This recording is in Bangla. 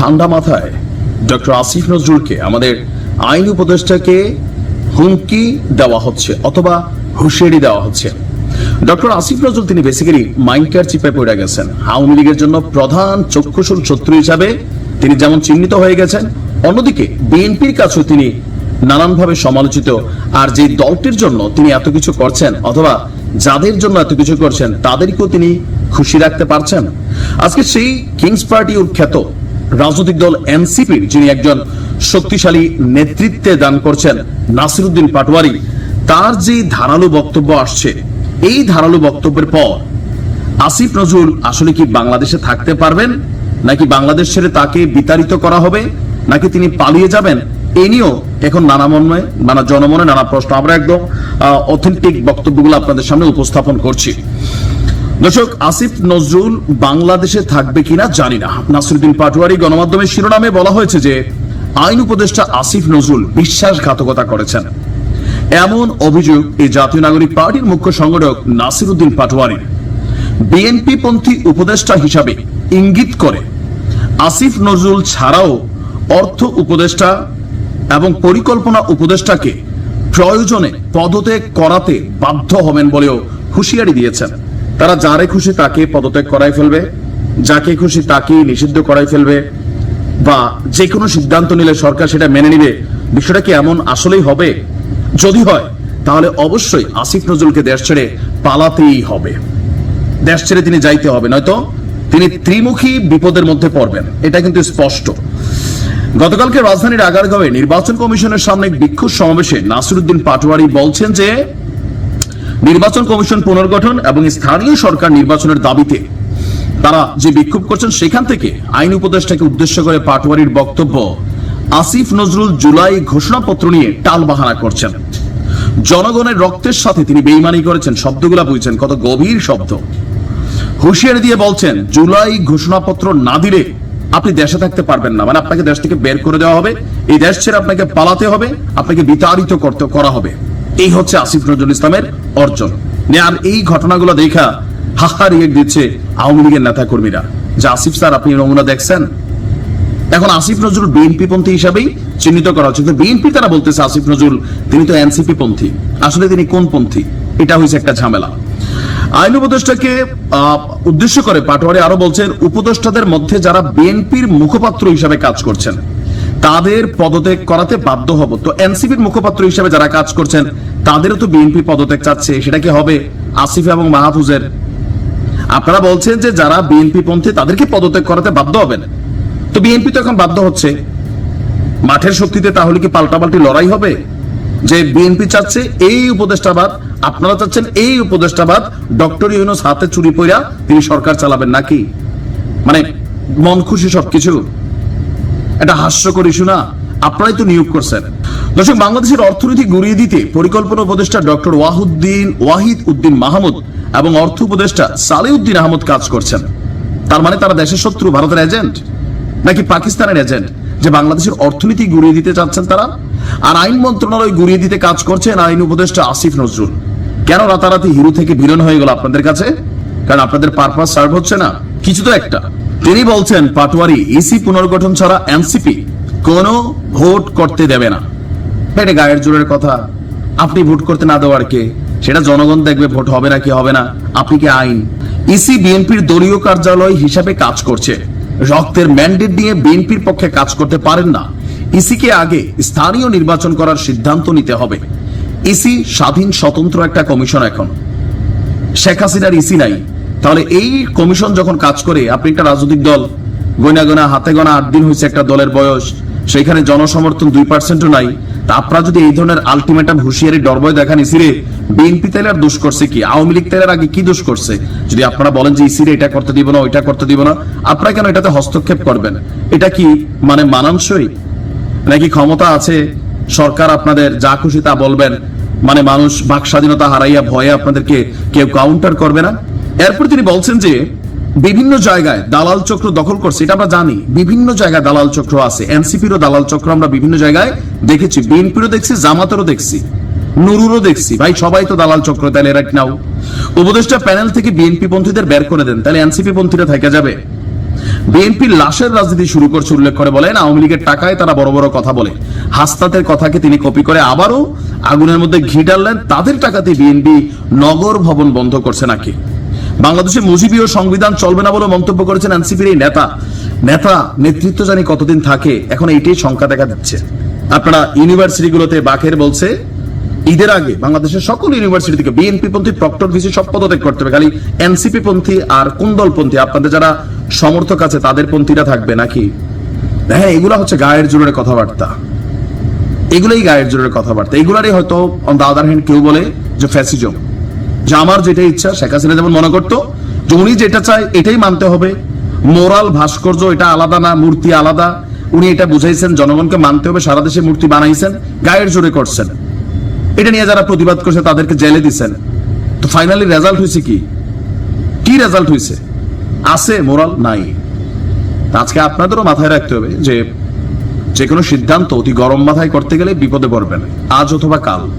ঠান্ডা মাথায়। ডক্টর আসিফ নজরুলকে আমাদের আইন উপদেষ্টাকে হুমকি দেওয়া হচ্ছে অথবা হুঁশিয়ারি দেওয়া হচ্ছে। ডক্টর আসিফ নজরুল তিনি বেসিক্যালি মাইন্ডকার চিপে পড়ে গেছেন। আওয়ামী লীগের জন্য প্রধান চক্ষুশুল শত্রু হিসাবে তিনি যেমন চিহ্নিত হয়ে গেছেন, অন্যদিকে বিএনপির কাছেও তিনি নানানভাবে সমালোচিত। আর যে দলটির জন্য তিনি এত কিছু করছেন অথবা যাদের জন্য এত কিছু করছেন, তাদেরকেও তিনি খুশি রাখতে পারছেন। আজকে সেই কিংস পার্টি খ্যাত রাজনৈতিক দল এনসিপির, যিনি একজন শক্তিশালী নেতৃত্বে দান করছেন, নাসিরুদ্দিন পাটোয়ারি, তার যে ধারালো বক্তব্য আসছে, এই ধারালো বক্তব্যের পর আসিফ নজরুল আসলে কি বাংলাদেশে থাকতে পারবেন, নাকি বাংলাদেশ ছেড়ে তাকে বিতাড়িত করা হবে, নাকি তিনি পালিয়ে যাবেন, এ নিয়েও এখন নানা মনে নানা জনমনে নানা প্রশ্ন। আমরা একদম অথেন্টিক বক্তব্যগুলো আপনাদের সামনে উপস্থাপন করছি। দর্শক, আসিফ নজরুল বাংলাদেশে থাকবে কিনা জানি না। নাসিরুদ্দিন পাটোয়ারি গণমাধ্যমের শিরোনামে বলা হয়েছে যে, আইন উপদেষ্টা আসিফ নজরুল বিশ্বাসঘাতকতা করেছেন। এমন অভিযোগ এই জাতীয় নাগরিক পার্টির মুখ্য সংগঠক নাসিরুদ্দিন পাটোয়ারি। বিএনপি পন্থী উপদেষ্টা হিসাবে ইঙ্গিত করে, আসিফ নজরুল ছাড়াও অর্থ উপদেষ্টা এবং পরিকল্পনা উপদেষ্টাকে প্রয়োজনে পদত্যাগ করাতে বাধ্য হবেন বলেও হুঁশিয়ারি দিয়েছেন। তারা যারে খুশি তাকে পদত্যাগ করাই ফেলবে, যাকে খুশি তাকেই নিষিদ্ধ করাই ফেলবে, বা যে কোনো সিদ্ধান্ত নিলে সরকার সেটা মেনে নিবে। বিষয়টা কি এমন আসলেই হবে? যদি হয়, তাহলে অবশ্যই আসিফ নজরুলকে দেশ ছেড়ে পালাতেই হবে। দেশ ছেড়ে তিনি যাইতে হবে, নয়তো তিনি ত্রিমুখী বিপদের মধ্যে পড়বেন। এটা কিন্তু স্পষ্ট। গতকালকে রাজধানীর আগারগাঁওয়ে নির্বাচন কমিশনের সামনে বিক্ষোভ সমাবেশে নাসিরুদ্দিন পাটোয়ারি বলছেন যে নির্বাচন কমিশন পুনর্গঠন এবং স্থানীয় সরকার নির্বাচনের দাবিতে তারা যে বিক্ষোভ করছেন সেখান থেকে আইন উপদেষ্টাকে উদ্দেশ্য করে পাটোয়ারির বক্তব্য আসিফ নজরুল জুলাই ঘোষণাপত্র নিয়ে টালবাহানা করছেন। জনগণের রক্তের সাথে তিনি বেইমানি করেছেন, শব্দগুলা বুঝছেন, কত গভীর শব্দ। হুঁশিয়ারি দিয়ে বলছেন, জুলাই ঘোষণাপত্র না দিলে আপনি দেশে থাকতে পারবেন না মানে আপনাকে দেশ থেকে বের করে দেওয়া হবে, এই দেশ ছেড়ে আপনাকে পালাতে হবে, আপনাকে বিতাড়িত করতে করা হবে। এই হচ্ছে আসিফ নজরুল ইসলামের অর্জন। আর এই ঘটনাগুলো দেখা হাহারিয়ে দিচ্ছে আওয়ামী লীগের নেতা কর্মীরা যে আসিফ স্যার, আপনি নমুনা দেখছেন? এখন আসিফ নজরুল বিএনপি পন্থী হিসাবেই চিহ্নিত করা হচ্ছে। বিএনপি তারা বলতেছে, আসিফ নজরুল, তিনি তো এনসিপি পন্থী। আসলে তিনি কোন পন্থী? এটা হয়েছে একটা ঝামেলা। আইন উপদেষ্টাকে উদ্দেশ্য করে পাটোয়ারি আরও বলছেন, উপদেষ্টাদের মধ্যে যারা বিএনপির মুখপাত্র হিসাবে কাজ করছেন তাদের পদত্যাগ করাতে বাধ্য হব। তো এনসিপির মুখপাত্র হিসাবে যারা কাজ করছেন, তাদেরও তো বিএনপি পদত্যাগ চাচ্ছে, সেটা কি হবে? আসিফ এবং মাহফুজের আপনারা বলছেন যে যারা বিএনপি পন্থী, তাদেরকে পদত্যাগ করাতে বাধ্য হবেন। তো বিএনপি তো এখন বাধ্য হচ্ছে। মাঠের শক্তিতে তাহলে কি পাল্টাপাল্টি লড়াই হবে? যে বিএনপি চাচ্ছে, এই উপদেষ্টাবাদ, আপনারা চাচ্ছেন এই উপদেষ্টাবাদ, ডক্টর ইউনুস হাতে চুরি পইরা তিনি সরকার চালাবেন নাকি? মানে মন খুশি সবকিছু। এটা হাস্যকর ইস্যু না? আপনারাই তো নিয়োগ করছেন। দর্শক, বাংলাদেশের অর্থনীতি গুড়িয়ে দিতে পরিকল্পনা উপদেষ্টা ডক্টর ওয়াহুদ্দিন, ওয়াহিদ উদ্দিন মাহমুদ এবং অর্থ উপদেষ্টা সালেউদ্দিন আহমদ কাজ করছেন। তার মানে তারা দেশের শত্রু, ভারতের এজেন্ট? নাকি পাকিস্তানের এজেন্ট? যে বাংলাদেশের অর্থনীতি গুড়িয়ে দিতে চাচ্ছেন তারা? আর আইন মন্ত্রণালয় গুড়িয়ে দিতে কাজ করছেন আইন উপদেষ্টা আসিফ নজরুল। কেন রাতারাতি হিরো থেকে ভিলেন হয়ে গেল আপনাদের কাছে? কারণ আপনাদের পারপাস সার্ভ হচ্ছে না। কিছু তো একটা। তিনি বলছেন, পাটোয়ারি ইসি পুনর্গঠন ছাড়া এনসিপি কোনো ভোট করতে দেবে না। এটা গায়ের জোরের কথা, আপনি ভোট করতে না দেওয়ার কে? সেটা জনগণ দেখবে, ভোট হবে না কি হবে না। আপনি কি আইন? ইসি বিএনপির দলীয় কার্যালয় হিসাবে কাজ করছে। রক্তের ম্যান্ডেট নিয়ে বিএনপির পক্ষে কাজ করতে পারেন না। ইসিকে আগে স্থানীয় নির্বাচন করার সিদ্ধান্ত নিতে হবে। ইসি স্বাধীন স্বতন্ত্র একটা কমিশন এখন। শেখ হাসিনার ইসি নাই। তাহলে এই কমিশন যখন কাজ করে, আপনি একটা রাজনৈতিক দল গোনা গয়না, হাতে গোনা আট দিন হয়েছে একটা দলের বয়স, সেখানে জনসমর্থন দুই পার্সেন্টও নাই, তা আপনারা যদি এই ধরনের আলটিমেটাম হুঁশিয়ারি, ডরবয় দেখান ইসিরে, বিএনপি তাইলে আর দোষ করছে কি? আওয়ামী লীগ তাইলে আগে কি দোষ করছে? যদি আপনারা বলেন যে ইসিরে এটা করতে দিব না, ওইটা করতে দিব না, আপনারা কেন এটাতে হস্তক্ষেপ করবেন? এটা কি মানে মানানসই? নাকি ক্ষমতা আছে, সরকার আপনাদের যা খুশি তা বলবেন মানে মানুষ বাক স্বাধীনতা হারাইয়া ভয়ে আপনাদেরকে কেউ কাউন্টার করবে না? এরপর তিনি বলছেন যে, বিভিন্ন জায়গায় দালাল চক্র দখল করছে, এটা আমরা জানি। বিভিন্ন জায়গায় দালাল চক্র আছে। এনসিপিরও দালাল চক্র আমরা বিভিন্ন জায়গায় দেখেছি। বিএনপিরও দেখছি, জামাতেরও দেখছি। নুরুরও দেখছি। ভাই, সবাই তো দালাল চক্র, তাহলে রাইট নাও? উপদেষ্টা প্যানেল থেকে বিএনপি পন্থীদের বের করে দেন, তাহলে এনসিপি পন্থীরা থেকে যাবে। বিএনপির লাশের রাজনীতি শুরু করছে, উল্লেখ করে বলেন, আওয়ামী লীগের টাকায় তারা বড় বড় কথা বলে। হাস্তাতের কথাকে তিনি কপি করে আবারও আগুনের মধ্যে ঘি ডাললেন তাদের টাকাতে বিএনপি নগর ভবন বন্ধ করছে নাকি? বাংলাদেশে মুজিবীয় সংবিধান চলবে না বলে মন্তব্য করেছেন এনসিপির এই নেতা। নেতা নেতৃত্ব জানি কতদিন থাকে, এখন এইটাই শঙ্কা দেখা দিচ্ছে। আপনারা ইউনিভার্সিটিগুলোতে বাকের বলছে, ঈদের আগে বাংলাদেশের সকল ইউনিভার্সিটি থেকে বিএনপি পন্থী প্রক্টর ভিসি সব পদত্যাগ করতে হবে। খালি এনসিপি পন্থী আর কুন্দল পন্থী আপনাদের যারা সমর্থক আছে তাদের পন্থীরা থাকবে নাকি? হ্যাঁ এগুলো হচ্ছে গায়ের জোরের কথাবার্তা। এগুলোই গায়ের জোরের কথাবার্তা। এগুলারই হয়তো অন দা আদার হ্যান্ড কেউ বলে যে ফ্যাসিজম যে আমার যেটা ইচ্ছা, শেখ হাসিনা যেমন মনে করতো যে উনি যেটা চায় এটাই মানতে হবে। মোরাল ভাস্কর্য এটা আলাদা না, মূর্তি আলাদা। উনি এটা বুঝাইছেন, জনগণকে মানতে হবে, সারা দেশে মূর্তি বানাইছেন, গায়ের জোরে করছেন। এটা নিয়ে যারা প্রতিবাদ করছে, তাদেরকে জেলে দিছেন। তো ফাইনালি রেজাল্ট হয়েছে কি? কি রেজাল্ট হয়েছে আছে মোরাল নাই। আজকে আপনাদেরও মাথায় রাখতে হবে যে যে কোনো সিদ্ধান্ত অতি গরম মাথায় করতে গেলে বিপদে পড়বেন। আজ অথবা কাল।